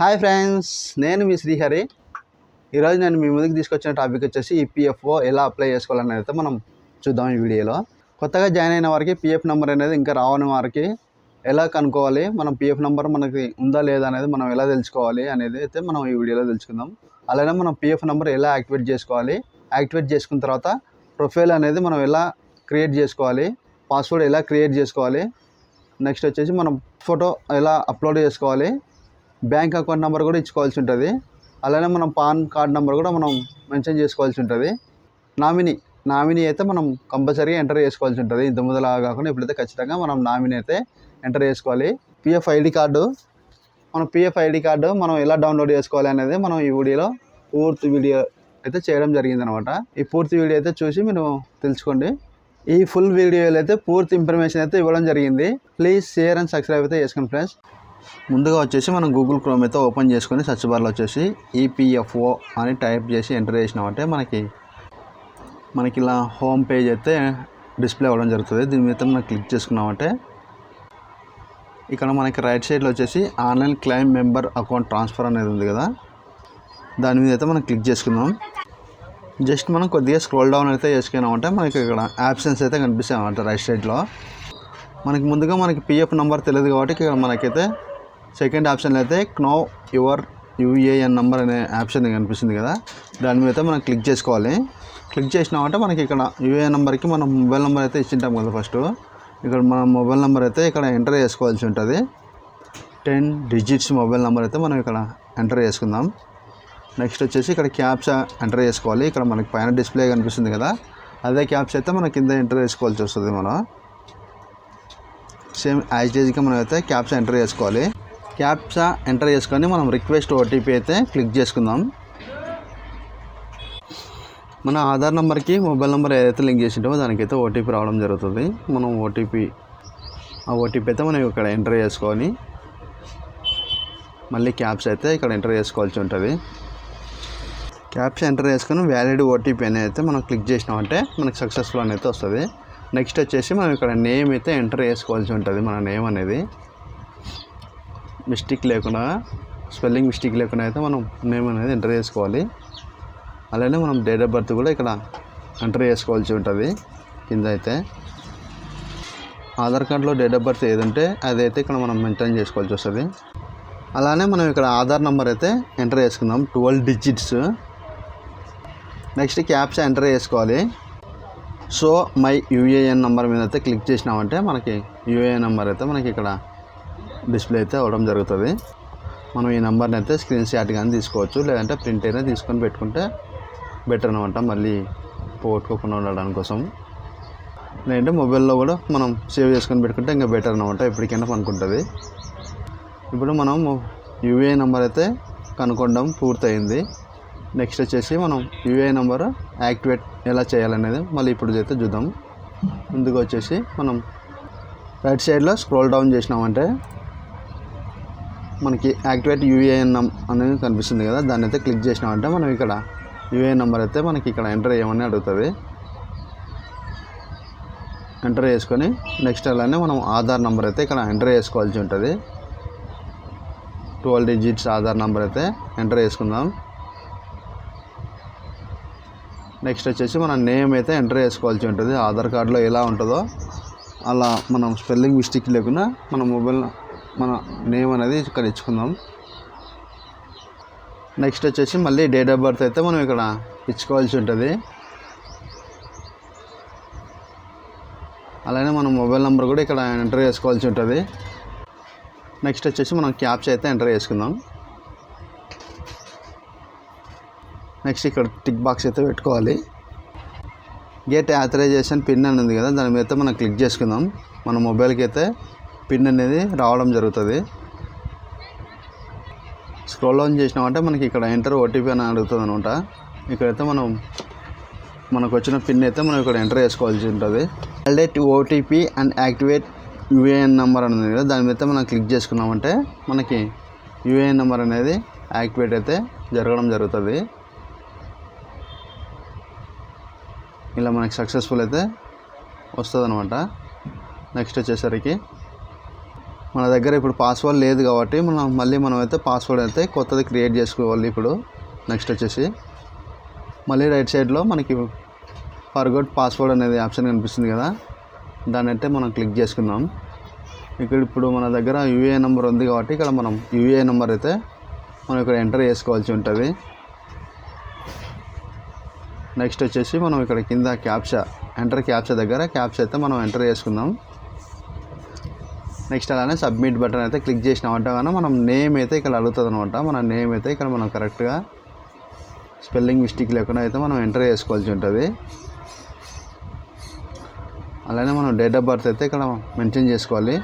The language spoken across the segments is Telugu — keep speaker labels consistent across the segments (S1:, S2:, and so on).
S1: హాయ్ ఫ్రెండ్స్ నేను మీ శ్రీహరి. ఈరోజు నేను మీ ముందుకు తీసుకొచ్చిన టాపిక్ వచ్చేసి ఈ పిఎఫ్ఓ ఎలా అప్లై చేసుకోవాలని అయితే మనం చూద్దాం ఈ వీడియోలో. కొత్తగా జాయిన్ అయిన వారికి పిఎఫ్ నెంబర్ అనేది ఇంకా రావని వారికి ఎలా కనుక్కోవాలి మనం పిఎఫ్ నెంబర్ మనకి ఉందా లేదా అనేది మనం ఎలా తెలుసుకోవాలి అనేది అయితే మనం ఈ వీడియోలో తెలుసుకుందాం. అలానే మనం పిఎఫ్ నెంబర్ ఎలా యాక్టివేట్ చేసుకోవాలి యాక్టివేట్ చేసుకున్న తర్వాత ప్రొఫైల్ అనేది మనం ఎలా క్రియేట్ చేసుకోవాలి పాస్వర్డ్ ఎలా క్రియేట్ చేసుకోవాలి నెక్స్ట్ వచ్చేసి మనం ఫోటో ఎలా అప్లోడ్ చేసుకోవాలి బ్యాంక్ అకౌంట్ నెంబర్ కూడా ఇచ్చుకోవాల్సి ఉంటుంది. అలానే మనం పాన్ కార్డ్ నెంబర్ కూడా మనం మెన్షన్ చేసుకోవాల్సి ఉంటుంది. నామినీ నామినీ అయితే మనం కంపల్సరీగా ఎంటర్ చేసుకోవాల్సి ఉంటుంది. ఇంత ముందులా కాకుండా ఇప్పుడైతే ఖచ్చితంగా మనం నామినీ అయితే ఎంటర్ చేసుకోవాలి. పిఎఫ్ ఐడి కార్డు మన పిఎఫ్ ఐడి కార్డు మనం ఎలా డౌన్లోడ్ చేసుకోవాలి అనేది మనం ఈ వీడియోలో పూర్తి వీడియో అయితే చేయడం జరిగింది అనమాట ఈ పూర్తి వీడియో అయితే చూసి మీరు తెలుసుకోండి. ఈ ఫుల్ వీడియోలో అయితే పూర్తి ఇన్ఫర్మేషన్ అయితే ఇవ్వడం జరిగింది. ప్లీజ్ షేర్ అండ్ సబ్స్క్రైబ్ అయితే చేసుకోండి ఫ్రెండ్స్. ముందుగా వచ్చేసి మనం గూగుల్ క్రోమ్ అయితే ఓపెన్ చేసుకొని సెర్చ్ బార్లో వచ్చేసి ఈపీఎఫ్ఓ అని టైప్ చేసి ఎంటర్ చేసినామంటే మనకి మనకి ఇలా హోమ్ పేజ్ అయితే డిస్ప్లే అవ్వడం జరుగుతుంది. దీని మీద మనం క్లిక్ చేసుకున్నామంటే ఇక్కడ మనకి రైట్ సైడ్లో వచ్చేసి online claim member account transfer అనేది ఉంది కదా. దాని మీద అయితే మనం క్లిక్ చేసుకుందాం జస్ట్ మనం కొద్దిగా స్క్రోల్ డౌన్ అయితే చేసుకున్నామంటే మనకి ఇక్కడ ఆప్షన్స్ అయితే కనిపిస్తాయి అన్నమాట రైట్ సైడ్లో మనకి ముందుగా మనకి పిఎఫ్ నెంబర్ తెలియదు కాబట్టి ఇక్కడ మనకైతే సెకండ్ ఆప్షన్లో అయితే నో యువర్ యూఏఎన్ నెంబర్ అనే ఆప్షన్ కనిపిస్తుంది కదా. దాని మీద అయితే మనం క్లిక్ చేసుకోవాలి. క్లిక్ చేసినామంటే మనకి ఇక్కడ యూఏఎన్ నెంబర్కి మనం మొబైల్ నెంబర్ అయితే ఇచ్చింటాం కదా ఫస్ట్. ఇక్కడ మన మొబైల్ నెంబర్ అయితే ఇక్కడ ఎంటర్ చేసుకోవాల్సి ఉంటుంది. టెన్ డిజిట్స్ మొబైల్ నెంబర్ అయితే మనం ఇక్కడ ఎంటర్ చేసుకుందాం. నెక్స్ట్ వచ్చేసి ఇక్కడ క్యాప్స్ ఎంటర్ చేసుకోవాలి. ఇక్కడ మనకి పైన డిస్ప్లే కనిపిస్తుంది కదా. అదే క్యాప్స్ అయితే మన కింద ఎంటర్ చేసుకోవాల్సి వస్తుంది మనం. సేమ్ యాజ్ డేజ్గా మనం అయితే క్యాప్స్ ఎంటర్ చేసుకోవాలి. క్యాప్సా ఎంటర్ చేసుకొని మనం రిక్వెస్ట్ ఓటీపీ అయితే క్లిక్ చేసుకుందాం. మన ఆధార్ నెంబర్కి మొబైల్ నెంబర్ ఏదైతే లింక్ చేసింటామో దానికైతే ఓటీపీ రావడం జరుగుతుంది. మనం ఓటీపీ ఆ ఓటీపీ అయితే మనం ఇక్కడ ఎంటర్ చేసుకొని మళ్ళీ క్యాప్స్ అయితే ఇక్కడ ఎంటర్ చేసుకోవాల్సి ఉంటుంది. క్యాప్స్ ఎంటర్ చేసుకొని వ్యాలిడ్ ఓటీపీ అనేది అయితే మనం క్లిక్ చేసినామంటే మనకి సక్సెస్ఫుల్ అనేది వస్తుంది. నెక్స్ట్ వచ్చేసి మనం ఇక్కడ నేమ్ అయితే ఎంటర్ చేసుకోవాల్సి ఉంటుంది మన నేమ్ అనేది. మిస్టేక్ లేకుండా స్పెల్లింగ్ మిస్టేక్ లేకుండా అయితే మనం నేమ్ అనేది ఎంటర్ చేసుకోవాలి. అలానే మనం డేట్ ఆఫ్ బర్త్ కూడా ఇక్కడ ఎంటర్ చేసుకోవాల్సి ఉంటుంది. కింద అయితే ఆధార్ కార్డులో డేట్ ఆఫ్ బర్త్ ఏదంటే అదైతే ఇక్కడ మనం మెయింటైన్ చేసుకోవాల్సి వస్తుంది. అలానే మనం ఇక్కడ ఆధార్ నెంబర్ అయితే ఎంటర్ చేసుకుందాం twelve digits. Next caps enter చేసుకోవాలి. సో మై యూఏఎన్ నెంబర్ మీద అయితే క్లిక్ చేసినామంటే మనకి యూఏఎన్ నెంబర్ అయితే మనకి ఇక్కడ డిస్ప్లే అయితే అవ్వడం జరుగుతుంది. మనం ఈ నెంబర్ని అయితే స్క్రీన్ షాట్ కానీ తీసుకోవచ్చు. లేదంటే ప్రింట్ అయినా తీసుకొని పెట్టుకుంటే బెటర్ అనమాట మళ్ళీ పోగొట్టుకోకుండా ఉండడానికి కోసం. లేదంటే మొబైల్లో కూడా మనం సేవ్ చేసుకొని పెట్టుకుంటే ఇంకా బెటర్ అనమాట ఎప్పటికైనా పనుకుంటుంది. ఇప్పుడు మనం యూఏ నెంబర్ అయితే కనుక్కోవడం పూర్తయింది. నెక్స్ట్ వచ్చేసి మనం యూఏ నెంబర్ యాక్టివేట్ ఎలా చేయాలనేది మళ్ళీ ఇప్పుడు అయితే చూద్దాం. ముందుకు వచ్చేసి మనం రైట్ సైడ్లో స్క్రోల్ డౌన్ చేసినామంటే మనకి యాక్టివేట్ యూఏఎన్ అనేది కనిపిస్తుంది కదా దాన్ని అయితే క్లిక్ చేసినామంటే మనం ఇక్కడ యూఏఎన్ నెంబర్ అయితే మనకి ఇక్కడ ఎంటర్ చేయమని అడుగుతుంది. ఎంటర్ చేసుకొని నెక్స్ట్ అలానే మనం ఆధార్ నెంబర్ అయితే ఇక్కడ ఎంటర్ చేసుకోవాల్సి ఉంటుంది. ట్వెల్వ్ డిజిట్స్ ఆధార్ నెంబర్ అయితే ఎంటర్ చేసుకుందాం. నెక్స్ట్ వచ్చేసి మన నేమ్ అయితే ఎంటర్ చేసుకోవాల్సి ఉంటుంది. ఆధార్ కార్డులో ఎలా ఉంటుందో అలా మనం స్పెల్లింగ్ మిస్టేక్ లేకుండా మన మొబైల్ మన నేమ్ అనేది ఇక్కడ ఇచ్చుకుందాం. నెక్స్ట్ వచ్చేసి మళ్ళీ డేట్ ఆఫ్ బర్త్ అయితే మనం ఇక్కడ ఇచ్చుకోవాల్సి ఉంటుంది. అలానే మనం మొబైల్ నెంబర్ కూడా ఇక్కడ ఎంటర్ చేసుకోవాల్సి ఉంటుంది. నెక్స్ట్ వచ్చేసి మనం క్యాప్స్ అయితే ఎంటర్ చేసుకుందాం. నెక్స్ట్ ఇక్కడ టిక్ బాక్స్ అయితే పెట్టుకోవాలి. గేట్ యాథరైజేషన్ పిన్ అని ఉంది కదా దాని మీద అయితే మనం క్లిక్ చేసుకుందాం. మన మొబైల్కి అయితే పిన్ అనేది రావడం జరుగుతుంది. స్క్రోల్ ఆన్ చేసినామంటే మనకి ఇక్కడ ఎంటర్ ఓటీపీ అని అడుగుతుంది అనమాట ఇక్కడైతే మనం మనకు వచ్చిన పిన్ అయితే మనం ఇక్కడ ఎంటర్ చేసుకోవాల్సి ఉంటుంది. Validate OTP and activate UAN number అనేది కదా దాని మీద మనం క్లిక్ చేసుకున్నామంటే మనకి యూఏఎన్ నెంబర్ అనేది యాక్టివేట్ అయితే జరగడం జరుగుతుంది. ఇలా మనకి సక్సెస్ఫుల్ అయితే వస్తుంది అనమాట నెక్స్ట్ వచ్చేసరికి మన దగ్గర ఇప్పుడు పాస్వర్డ్ లేదు కాబట్టి మనం మళ్ళీ మనం అయితే పాస్వర్డ్ అయితే కొత్తది క్రియేట్ చేసుకోవాలి ఇప్పుడు. నెక్స్ట్ వచ్చేసి మళ్ళీ రైట్ సైడ్లో మనకి ఫర్గోట్ పాస్వర్డ్ అనేది ఆప్షన్ కనిపిస్తుంది కదా. దాన్ని అయితే మనం క్లిక్ చేసుకుందాం. ఇక్కడ ఇప్పుడు మన దగ్గర యూఏ నెంబర్ ఉంది కాబట్టి ఇక్కడ మనం యూఏ నెంబర్ అయితే మనం ఇక్కడ ఎంటర్ చేసుకోవాల్సి ఉంటుంది. నెక్స్ట్ వచ్చేసి మనం ఇక్కడ కింద క్యాప్చా ఎంటర్ క్యాప్చా దగ్గర క్యాప్చా అయితే మనం ఎంటర్ చేసుకుందాం. నెక్స్ట్ అలానే సబ్మిట్ బటన్ అయితే క్లిక్ చేసినామంటే కానీ మనం నేమ్ అయితే ఇక్కడ అడుగుతుంది అనమాట మన నేమ్ అయితే ఇక్కడ మనం కరెక్ట్గా స్పెల్లింగ్ మిస్టేక్ లేకుండా అయితే మనం ఎంటర్ చేసుకోవాల్సి ఉంటుంది. అలానే మనం డేట్ ఆఫ్ బర్త్ అయితే ఇక్కడ మెన్షన్ చేసుకోవాలి.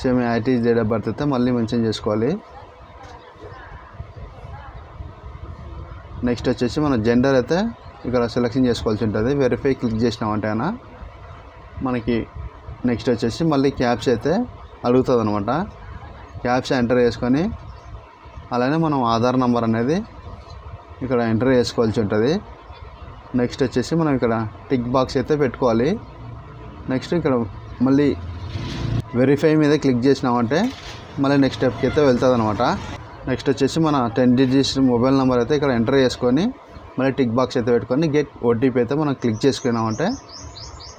S1: Same it date of birth అయితే మళ్ళీ మెన్షన్ చేసుకోవాలి. నెక్స్ట్ వచ్చేసి మన జెండర్ అయితే ఇక్కడ సెలెక్షన్ చేసుకోవాల్సి ఉంటుంది. వెరిఫై క్లిక్ చేసినామంటే మనకి నెక్స్ట్ వచ్చేసి మళ్ళీ క్యాప్స్ అయితే అడుగుతుంది అనమాట క్యాప్స్ ఎంటర్ చేసుకొని అలానే మనం ఆధార్ నెంబర్ అనేది ఇక్కడ ఎంటర్ చేసుకోవాల్సి ఉంటుంది. నెక్స్ట్ వచ్చేసి మనం ఇక్కడ టిక్ బాక్స్ అయితే పెట్టుకోవాలి. నెక్స్ట్ ఇక్కడ మళ్ళీ వెరిఫై మీద క్లిక్ చేసినామంటే మళ్ళీ నెక్స్ట్ స్టెప్కి అయితే వెళ్తుంది అనమాట నెక్స్ట్ వచ్చేసి మన టెన్ డిజిట్స్ మొబైల్ నెంబర్ అయితే ఇక్కడ ఎంటర్ చేసుకొని మళ్ళీ టిక్ బాక్స్ అయితే పెట్టుకొని గెట్ ఓటీపీ అయితే మనం క్లిక్ చేసుకున్నామంటే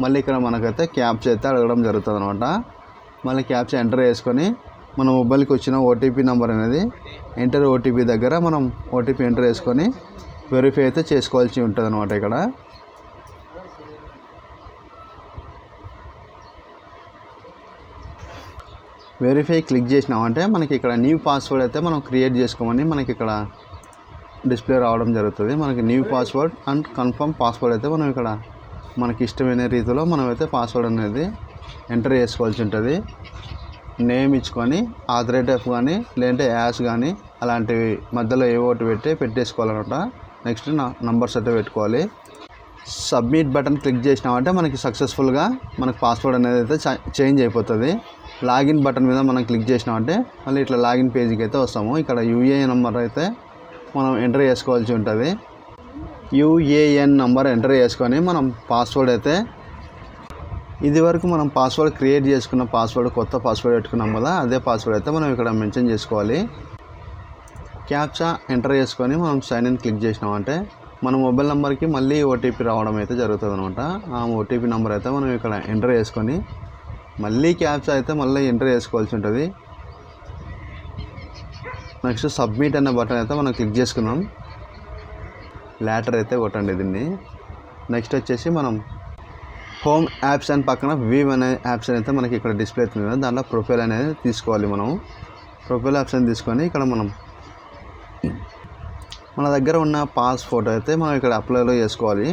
S1: మళ్ళీ ఇక్కడ మనకైతే క్యాప్స్ అయితే అడగడం జరుగుతుంది అనమాట మళ్ళీ క్యాప్స్ ఎంటర్ చేసుకొని మన మొబైల్కి వచ్చిన ఓటీపీ నెంబర్ అనేది ఎంటర్ ఓటీపీ దగ్గర మనం ఓటీపీ ఎంటర్ చేసుకొని వెరిఫై అయితే చేసుకోవాల్సి ఉంటుంది అనమాట ఇక్కడ. వెరిఫై క్లిక్ చేసినామంటే మనకి ఇక్కడ న్యూ పాస్వర్డ్ అయితే మనం క్రియేట్ చేసుకోమని మనకి ఇక్కడ డిస్ప్లే రావడం జరుగుతుంది. మనకి new password and confirm password అయితే మనం ఇక్కడ మనకి ఇష్టమైన రీతిలో మనం అయితే పాస్వర్డ్ అనేది ఎంటర్ చేసుకోవాల్సి ఉంటుంది. నేమ్ ఇచ్చుకొని ఆథరేటివ్ కానీ లేదంటే యాష్ కానీ అలాంటివి మధ్యలో ఏ ఒకటి పెట్టి పెట్టేసుకోవాలన్నమాట. నెక్స్ట్ నా నంబర్స్ అయితే పెట్టుకోవాలి. సబ్మిట్ బటన్ క్లిక్ చేసినామంటే మనకి సక్సెస్ఫుల్గా మనకి పాస్వర్డ్ అనేది అయితే చ- చేంజ్ అయిపోతుంది. లాగిన్ బటన్ మీద మనం క్లిక్ చేసినామంటే మళ్ళీ ఇట్లా లాగిన్ పేజీకి అయితే వస్తాము. ఇక్కడ యూఏఎన్ నెంబర్ అయితే మనం ఎంటర్ చేసుకోవాల్సి ఉంటుంది. యూఏఎన్ నంబర్ ఎంటర్ చేసుకొని మనం పాస్వర్డ్ అయితే ఇది వరకు మనం పాస్వర్డ్ క్రియేట్ చేసుకున్న పాస్వర్డ్ కొత్త పాస్వర్డ్ పెట్టుకున్నాం కదా అదే పాస్వర్డ్ అయితే మనం ఇక్కడ మెన్షన్ చేసుకోవాలి. క్యాప్చా ఎంటర్ చేసుకొని మనం సైన్ ఇన్ క్లిక్ చేసినామంటే మన మొబైల్ నెంబర్కి మళ్ళీ ఓటీపీ రావడం అయితే జరుగుతుంది అనమాట ఆ ఓటీపీ నెంబర్ అయితే మనం ఇక్కడ ఎంటర్ చేసుకొని మళ్ళీ క్యాప్చా అయితే మళ్ళీ ఎంటర్ చేసుకోవాల్సి ఉంటుంది. నెక్స్ట్ సబ్మిట్ అనే బటన్ అయితే మనం క్లిక్ చేసుకున్నాం. లేటర్ అయితే కొట్టండి దీన్ని. నెక్స్ట్ వచ్చేసి మనం హోమ్ యాప్స్ అని పక్కన వీవ్ అనే ఆప్షన్ అయితే మనకి ఇక్కడ డిస్ప్లే అవుతుంది. కదా దాంట్లో ప్రొఫైల్ అనేది తీసుకోవాలి మనం. ప్రొఫైల్ ఆప్షన్ తీసుకొని ఇక్కడ మనం మన దగ్గర ఉన్న పాస్ ఫోటో అయితే మనం ఇక్కడ అప్లైలో చేసుకోవాలి.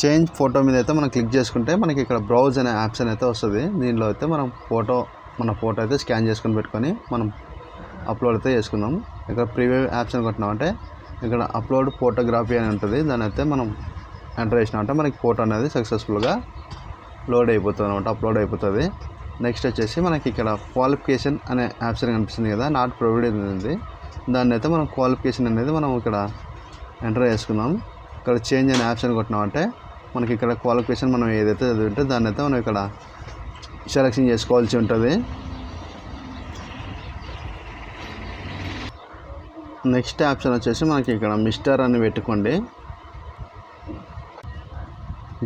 S1: చేంజ్ ఫోటో మీద అయితే మనం క్లిక్ చేసుకుంటే మనకి ఇక్కడ బ్రౌజ్ అనే ఆప్షన్ అయితే వస్తుంది. దీనిలో అయితే మనం ఫోటో మన ఫోటో అయితే స్కాన్ చేసుకొని పెట్టుకొని మనం అప్లోడ్ అయితే చేసుకుందాం. ఇక్కడ ప్రీవ్యూ యాప్షన్ కొట్టినామంటే ఇక్కడ అప్లోడ్ ఫోటోగ్రఫీ అని ఉంటుంది. దాని అయితే మనం ఎంటర్ చేసినామంటే మనకి ఫోటో అనేది సక్సెస్ఫుల్గా లోడ్ అయిపోతుంది అనమాట అప్లోడ్ అయిపోతుంది. నెక్స్ట్ వచ్చేసి మనకి ఇక్కడ క్వాలిఫికేషన్ అనే ఆప్షన్ కనిపిస్తుంది కదా నాట్ ప్రొవైడెడ్ ఉంది. దాన్ని అయితే మనం క్వాలిఫికేషన్ అనేది మనం ఇక్కడ ఎంటర్ చేసుకున్నాం. ఇక్కడ చేంజ్ అనే ఆప్షన్ కొట్టినామంటే మనకి ఇక్కడ క్వాలిఫికేషన్ మనం ఏదైతే చదివింటే దాన్ని అయితే మనం ఇక్కడ సెలెక్షన్ చేసుకోవాల్సి ఉంటుంది. నెక్స్ట్ ఆప్షన్ వచ్చేసి మనకి ఇక్కడ మిస్టర్ అని పెట్టుకోండి.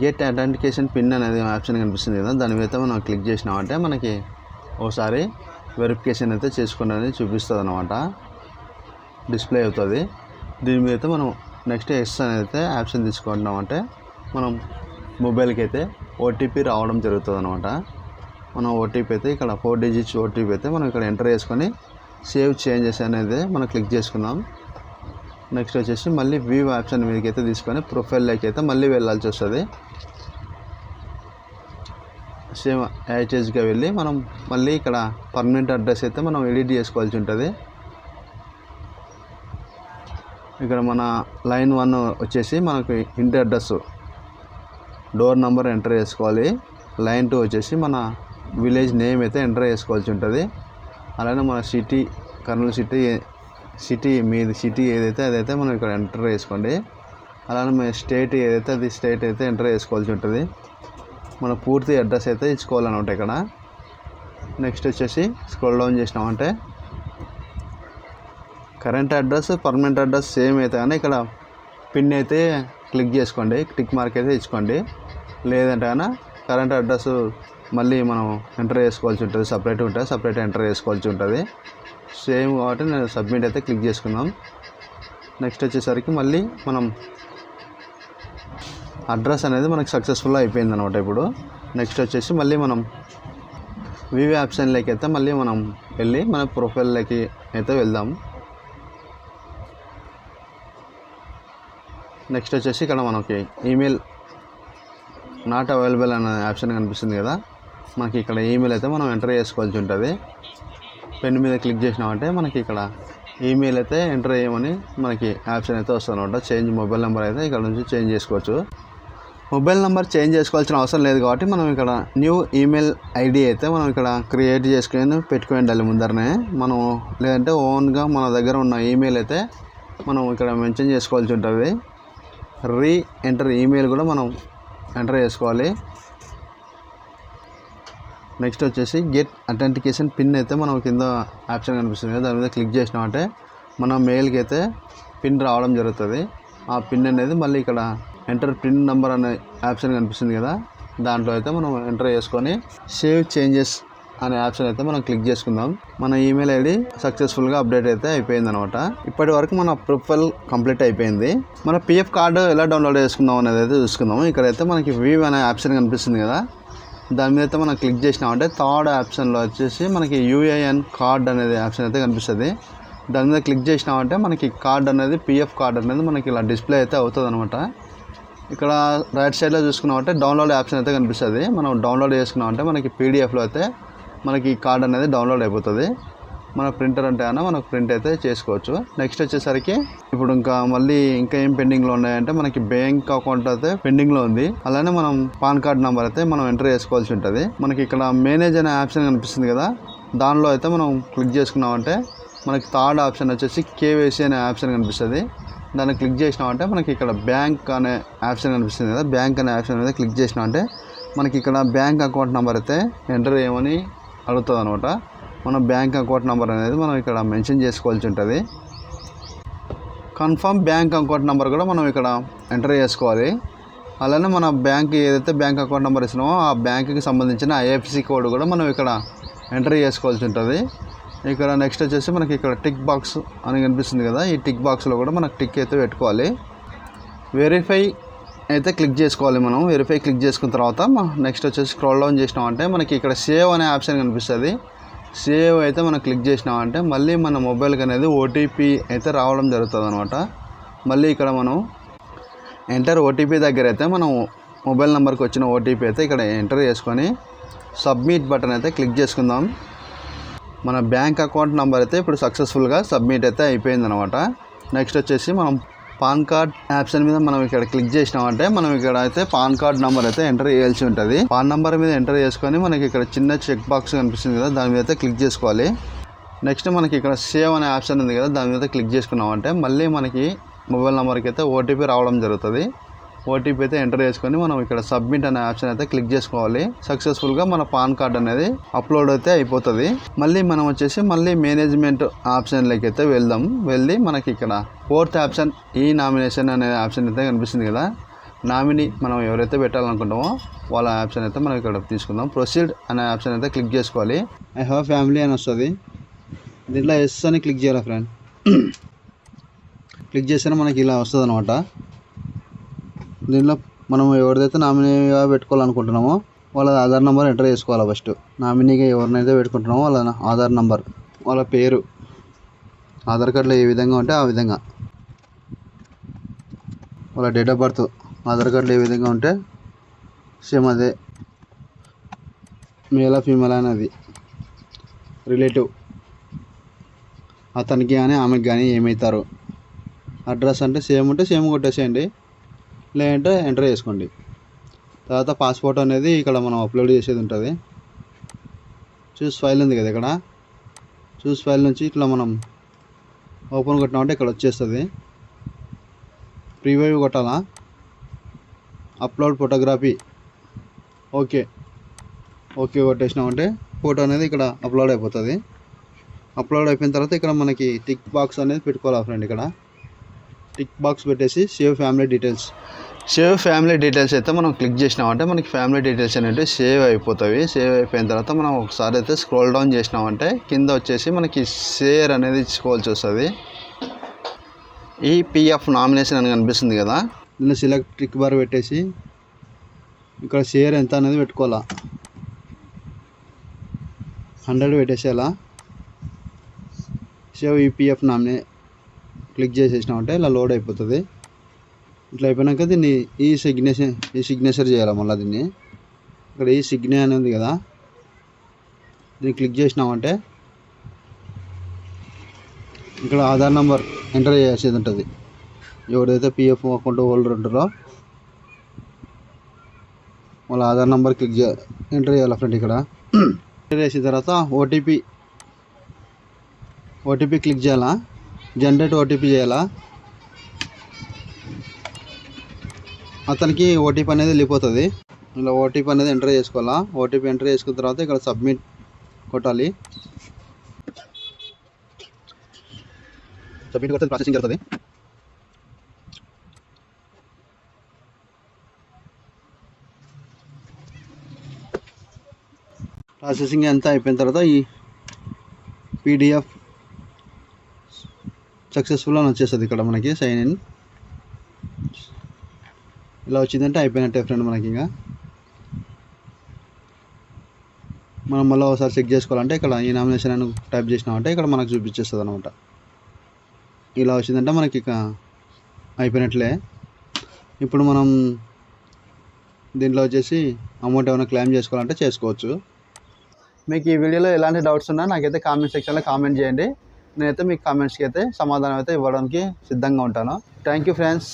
S1: గెట్ ఐడెంటిఫికేషన్ పిన్ అనేది ఆప్షన్ కనిపిస్తుంది కదా దాని మీద మనం క్లిక్ చేసినామంటే మనకి ఒకసారి వెరిఫికేషన్ అయితే చేసుకున్నది అనేది చూపిస్తుంది అనమాట డిస్ప్లే అవుతుంది. దీని మీద అయితే మనం నెక్స్ట్ ఎస్ అనేది అయితే ఆప్షన్ తీసుకుంటున్నామంటే మనం మొబైల్కి అయితే ఓటీపీ రావడం జరుగుతుంది అనమాట మనం ఓటీపీ అయితే ఇక్కడ ఫోర్ డిజిట్స్ ఓటీపీ అయితే మనం ఇక్కడ ఎంటర్ చేసుకొని సేవ్ చేంజెస్ అనేది మనం క్లిక్ చేసుకుందాం నెక్స్ట్ వచ్చేసి మళ్ళీ వ్యూ ఆప్షన్ మీదకి అయితే తీసుకొని ప్రొఫైల్లోకి అయితే మళ్ళీ వెళ్ళాల్సి వస్తుంది. సేమ్ యాచేజ్గా వెళ్ళి మనం మళ్ళీ ఇక్కడ పర్మనెంట్ అడ్రస్ అయితే మనం ఎడిట్ చేసుకోవాల్సి ఉంటుంది. ఇక్కడ మన లైన్ వన్ వచ్చేసి మనకు ఇంటి అడ్రస్ డోర్ నెంబర్ ఎంటర్ చేసుకోవాలి. లైన్ టూ వచ్చేసి మన విలేజ్ నేమ్ అయితే ఎంటర్ చేసుకోవాల్సి ఉంటుంది. అలానే మన సిటీ కర్నూలు సిటీ సిటీ మీది సిటీ ఏదైతే అదైతే మనం ఇక్కడ ఎంటర్ చేసుకోండి. అలానే మన స్టేట్ ఏదైతే అది స్టేట్ అయితే ఎంటర్ చేసుకోవాల్సి ఉంటుంది. మన పూర్తి అడ్రస్ అయితే ఇచ్చుకోవాలన్నమాట ఇక్కడ. నెక్స్ట్ వచ్చేసి స్క్రోల్ డౌన్ చేసినామంటే current address permanent address same అయితే కానీ ఇక్కడ పిన్ అయితే క్లిక్ చేసుకోండి. టిక్ మార్క్ అయితే ఇచ్చుకోండి. లేదంటే కన్నా కరెంట్ అడ్రస్ మళ్ళీ మనం ఎంటర్ చేసుకోవాల్సి ఉంటుంది. సపరేట్ ఉంటుంది. సపరేట్ ఎంటర్ చేసుకోవాల్సి ఉంటుంది. సేమ్ కాబట్టి నేను సబ్మిట్ అయితే క్లిక్ చేసుకుందాం. నెక్స్ట్ వచ్చేసరికి మళ్ళీ మనం అడ్రస్ అనేది మనకి సక్సెస్ఫుల్ అయిపోయింది అనమాట ఇప్పుడు. నెక్స్ట్ వచ్చేసి మళ్ళీ మనం వివి ఆప్షన్లోకి అయితే మళ్ళీ మనం వెళ్ళి మన ప్రొఫైల్లోకి అయితే వెళ్దాం. నెక్స్ట్ వచ్చేసి ఇక్కడ మనకి ఈమెయిల్ నాట్ అవైలబుల్ అనే ఆప్షన్ కనిపిస్తుంది కదా. మనకి ఇక్కడ ఈమెయిల్ అయితే మనం ఎంటర్ చేసుకోవాల్సి ఉంటుంది. పెన్ మీద క్లిక్ చేసినామంటే మనకి ఇక్కడ ఈమెయిల్ అయితే ఎంటర్ చేయమని మనకి ఆప్షన్ అయితే వస్తుంది అనమాట చేంజ్ మొబైల్ నెంబర్ అయితే ఇక్కడ నుంచి చేంజ్ చేసుకోవచ్చు. మొబైల్ నెంబర్ చేంజ్ చేసుకోవాల్సిన అవసరం లేదు కాబట్టి మనం ఇక్కడ న్యూ ఈమెయిల్ ఐడి అయితే మనం ఇక్కడ క్రియేట్ చేసుకొని పెట్టుకుని ఉండాలి ముందరనే. మనం లేదంటే ఓన్గా మన దగ్గర ఉన్న ఈమెయిల్ అయితే మనం ఇక్కడ మెన్షన్ చేసుకోవాల్సి ఉంటుంది. రీ ఎంటర్ ఈమెయిల్ కూడా మనం ఎంటర్ చేసుకోవాలి. నెక్స్ట్ వచ్చేసి గెట్ అథెంటికేషన్ పిన్ అయితే మనం కింద ఆప్షన్ కనిపిస్తుంది కదా దాని మీద క్లిక్ చేసినామంటే మన మెయిల్కి అయితే పిన్ రావడం జరుగుతుంది. ఆ పిన్ అనేది మళ్ళీ ఇక్కడ ఎంటర్ పిన్ నెంబర్ అనే ఆప్షన్ కనిపిస్తుంది కదా దాంట్లో అయితే మనం ఎంటర్ చేసుకొని సేవ్ చేంజెస్ అనే ఆప్షన్ అయితే మనం క్లిక్ చేసుకుందాం. మన ఈమెయిల్ ఐడి సక్సెస్ఫుల్గా అప్డేట్ అయితే అయిపోయింది అనమాట ఇప్పటి వరకు మన ప్రొఫైల్ కంప్లీట్ అయిపోయింది. మన పిఎఫ్ కార్డు ఎలా డౌన్లోడ్ చేసుకుందాం అనేది అయితే చూసుకుందాం ఇక్కడైతే మనకి వీవ్ అనే ఆప్షన్ కనిపిస్తుంది కదా దాని మీద అయితే మనం క్లిక్ చేసినామంటే థర్డ్ ఆప్షన్లో వచ్చేసి మనకి యూఏఎన్ కార్డ్ అనేది ఆప్షన్ అయితే కనిపిస్తుంది. దాని మీద క్లిక్ చేసినామంటే మనకి కార్డ్ అనేది పిఎఫ్ కార్డ్ అనేది మనకి ఇలా డిస్ప్లే అయితే అవుతుంది అనమాట ఇక్కడ రైట్ సైడ్లో చూసుకున్నామంటే డౌన్లోడ్ ఆప్షన్ అయితే కనిపిస్తుంది. మనం డౌన్లోడ్ చేసుకున్నామంటే మనకి పీడిఎఫ్లో అయితే మనకి కార్డ్ అనేది డౌన్లోడ్ అయిపోతుంది. మన ప్రింటర్ అంటే అయినా మనకు ప్రింట్ అయితే చేసుకోవచ్చు. నెక్స్ట్ వచ్చేసరికి ఇప్పుడు ఇంకా మళ్ళీ ఇంకా ఏం పెండింగ్లో ఉన్నాయంటే మనకి బ్యాంక్ అకౌంట్ అయితే పెండింగ్లో ఉంది. అలానే మనం పాన్ కార్డ్ నెంబర్ అయితే మనం ఎంటర్ చేసుకోవాల్సి ఉంటుంది. మనకి ఇక్కడ మేనేజ్ అనే ఆప్షన్ కనిపిస్తుంది కదా. దానిలో అయితే మనం క్లిక్ చేసుకున్నామంటే మనకి థర్డ్ ఆప్షన్ వచ్చేసి కేవైసీ అనే ఆప్షన్ కనిపిస్తుంది. దాన్ని క్లిక్ చేసినామంటే మనకి ఇక్కడ బ్యాంక్ అనే ఆప్షన్ కనిపిస్తుంది కదా. బ్యాంక్ అనే ఆప్షన్ మీద క్లిక్ చేసినామంటే మనకి ఇక్కడ బ్యాంక్ అకౌంట్ నెంబర్ అయితే ఎంటర్ చేయమని అడుగుతుంది అనమాట మన బ్యాంక్ అకౌంట్ నెంబర్ అనేది మనం ఇక్కడ మెన్షన్ చేసుకోవాల్సి ఉంటుంది. కన్ఫర్మ్ బ్యాంక్ అకౌంట్ నెంబర్ కూడా మనం ఇక్కడ ఎంటర్ చేసుకోవాలి. అలానే మన బ్యాంక్ ఏదైతే బ్యాంక్ అకౌంట్ నెంబర్ ఇచ్చినామో ఆ బ్యాంక్కి సంబంధించిన ఐఎఫ్సి కోడ్ కూడా మనం ఇక్కడ ఎంటర్ చేసుకోవాల్సి ఉంటుంది. ఇక్కడ నెక్స్ట్ వచ్చేసి మనకి ఇక్కడ టిక్ బాక్స్ అని కనిపిస్తుంది కదా ఈ టిక్ బాక్స్లో కూడా మనకు టిక్ అయితే పెట్టుకోవాలి. వెరిఫై అయితే క్లిక్ చేసుకోవాలి మనం. వెరిఫై క్లిక్ చేసుకున్న తర్వాత నెక్స్ట్ వచ్చేసి స్క్రోల్ డౌన్ చేసినామంటే మనకి ఇక్కడ సేవ్ అనే ఆప్షన్ కనిపిస్తుంది. సేవ్ అయితే మనం క్లిక్ చేసినామంటే మళ్ళీ మన మొబైల్కి అనేది ఓటీపీ అయితే రావడం జరుగుతుంది అనమాట మళ్ళీ ఇక్కడ మనం ఎంటర్ ఓటీపీ దగ్గర అయితే మనం మొబైల్ నెంబర్కి వచ్చిన ఓటీపీ అయితే ఇక్కడ ఎంటర్ చేసుకొని సబ్మిట్ బటన్ అయితే క్లిక్ చేసుకుందాం. మన బ్యాంక్ అకౌంట్ నెంబర్ అయితే ఇప్పుడు సక్సెస్ఫుల్గా సబ్మిట్ అయితే అయిపోయింది అనమాట నెక్స్ట్ వచ్చేసి మనం పాన్ కార్డ్ ఆప్షన్ మీద మనం ఇక్కడ క్లిక్ చేసినామంటే మనం ఇక్కడ అయితే పాన్ కార్డ్ నెంబర్ అయితే ఎంటర్ చేయాల్సి ఉంటుంది. పాన్ నెంబర్ మీద ఎంటర్ చేసుకొని మనకి ఇక్కడ చిన్న చెక్ బాక్స్ కనిపిస్తుంది కదా దాని మీద అయితే క్లిక్ చేసుకోవాలి. నెక్స్ట్ మనకి ఇక్కడ సేవ్ అనే ఆప్షన్ ఉంది కదా దాని మీద క్లిక్ చేసుకున్నామంటే మళ్ళీ మనకి మొబైల్ నెంబర్కి అయితే ఓటీపీ రావడం జరుగుతుంది. ఓటీపీ అయితే ఎంటర్ చేసుకొని మనం ఇక్కడ సబ్మిట్ అనే ఆప్షన్ అయితే క్లిక్ చేసుకోవాలి. సక్సెస్ఫుల్గా మన పాన్ కార్డ్ అనేది అప్లోడ్ అయితే అయిపోతుంది. మళ్ళీ మనం వచ్చేసి మళ్ళీ మేనేజ్మెంట్ ఆప్షన్లోకి అయితే వెళ్దాం. వెళ్ళి మనకి ఇక్కడ ఫోర్త్ ఆప్షన్ ఈ నామినేషన్ అనే ఆప్షన్ అయితే కనిపిస్తుంది కదా. నామినీ మనం ఎవరైతే పెట్టాలనుకుంటామో వాళ్ళ ఆప్షన్ అయితే మనం ఇక్కడ తీసుకుందాం. ప్రొసీడ్ అనే ఆప్షన్ అయితే క్లిక్ చేసుకోవాలి. ఐ హ్యావ్ ఫ్యామిలీ అని వస్తుంది. దీంట్లో ఎస్ అని క్లిక్ చేయాలి ఫ్రెండ్. క్లిక్ చేస్తేనే మనకి ఇలా వస్తుంది అనమాట దీంట్లో మనం ఎవరిదైతే నామినీగా పెట్టుకోవాలనుకుంటున్నామో వాళ్ళ ఆధార్ నెంబర్ ఎంటర్ చేసుకోవాలి ఫస్ట్. నామినీగా ఎవరినైతే పెట్టుకుంటున్నామో వాళ్ళ ఆధార్ నెంబర్ వాళ్ళ పేరు ఆధార్ కార్డులో ఏ విధంగా ఉంటే ఆ విధంగా. వాళ్ళ డేట్ ఆఫ్ బర్త్ ఆధార్ కార్డులో ఏ విధంగా ఉంటే సేమ్ అదే. మేలా ఫీమేల్ అనేది రిలేటివ్. అతనికి కానీ ఆమెకి కానీ ఏమవుతారు? అడ్రస్ అంటే సేమ్ ఉంటే సేమ్ కొట్టేసేయండి. లేదంటే ఎంటర్ చేసుకోండి. తర్వాత పాస్పోర్ట్ అనేది ఇక్కడ మనం అప్లోడ్ చేసేది ఉంటుంది. చూస్ ఫైల్ ఉంది కదా ఇక్కడ. చూస్ ఫైల్ నుంచి ఇట్లా మనం ఓపెన్ కొట్టినామంటే ఇక్కడ వచ్చేస్తుంది. ప్రీవ్యూ కొట్టాలా? Upload photography. ఓకే. ఓకే కొట్టేసినామంటే ఫోటో అనేది ఇక్కడ అప్లోడ్ అయిపోతుంది. అప్లోడ్ అయిపోయిన తర్వాత ఇక్కడ మనకి టిక్ బాక్స్ అనేది పెట్టుకోవాలి ఫ్రెండ్ ఇక్కడ? టిక్ బాక్స్ పెట్టేసి save family details save family details అయితే మనం క్లిక్ చేసినామంటే మనకి ఫ్యామిలీ డీటెయిల్స్ అనేవి సేవ్ అయిపోతాయి. సేవ్ అయిపోయిన తర్వాత మనం ఒకసారి అయితే స్క్రోల్ డౌన్ చేసినామంటే కింద వచ్చేసి మనకి షేర్ అనేది ఇచ్చుకోవాల్సి వస్తుంది. ఈ పిఎఫ్ నామినేషన్ అని కనిపిస్తుంది కదా. దీన్ని సెలెక్ట్ టిక్ బార్ పెట్టేసి ఇక్కడ షేర్ ఎంత అనేది పెట్టుకోవాలా. హండ్రెడ్ పెట్టేసేయాలా. సేవ్ ఈపీఎఫ్ నామినే క్లిక్ చేసేసినామంటే ఇలా లోడ్ అయిపోతుంది. ఇట్లా అయిపోయినాక దీన్ని ఈ సిగ్నేచర్ ఈ సిగ్నేచర్ చేయాలి మళ్ళీ దీన్ని? ఇక్కడ ఈ సిగ్నే అని ఉంది కదా. దీన్ని క్లిక్ చేసినామంటే ఇక్కడ ఆధార్ నెంబర్ ఎంటర్ చేయాల్సి ఉంటుంది ఎవరైతే పిఎఫ్ అకౌంట్ హోల్డర్ ఉంటారో వాళ్ళ ఆధార్ నెంబర్ క్లిక్ చే ఎంటర్ చేయాలి ఫ్రెండ్ ఇక్కడ? ఎంటర్ చేసిన తర్వాత ఓటీపీ ఓటీపీ క్లిక్ చేయాలా? జనరేట్ ఓటీపీ చేయాలా? అతనికి ఓటీపీ అనేది వెళ్ళిపోతుంది. ఇలా ఓటీపీ అనేది ఎంటర్ చేసుకోవాలా? ఓటీపీ ఎంటర్ చేసుకున్న తర్వాత ఇక్కడ సబ్మిట్ కొట్టాలి. సబ్మిట్ కొడితే ప్రాసెసింగ్ జరుగుతుంది. ప్రాసెసింగ్ అంతా అయిపోయిన తర్వాత ఈ పీడిఎఫ్ సక్సెస్ఫుల్ అని వచ్చేస్తుంది ఇక్కడ మనకి సైన్ ఇన్ ఇలా వచ్చిందంటే అయిపోయినట్టే ఫ్రెండ్ మనకి ఇంకా. మనం మళ్ళీ ఒకసారి చెక్ చేసుకోవాలంటే ఇక్కడ ఈ నామినేషన్ అని టైప్ చేసినామంటే ఇక్కడ మనకు చూపించేస్తుంది అనమాట ఇలా వచ్చిందంటే మనకి ఇక అయిపోయినట్లే. ఇప్పుడు మనం దీంట్లో వచ్చేసి అమౌంట్ ఏమైనా క్లెయిమ్ చేసుకోవాలంటే చేసుకోవచ్చు. మీకు ఈ వీడియోలో ఎలాంటి డౌట్స్ ఉన్నా నాకైతే కామెంట్ సెక్షన్లో కామెంట్ చేయండి. నేనైతే మీకు కామెంట్స్కి అయితే సమాధానం అయితే ఇవ్వడానికి సిద్ధంగా ఉంటాను. Thank you friends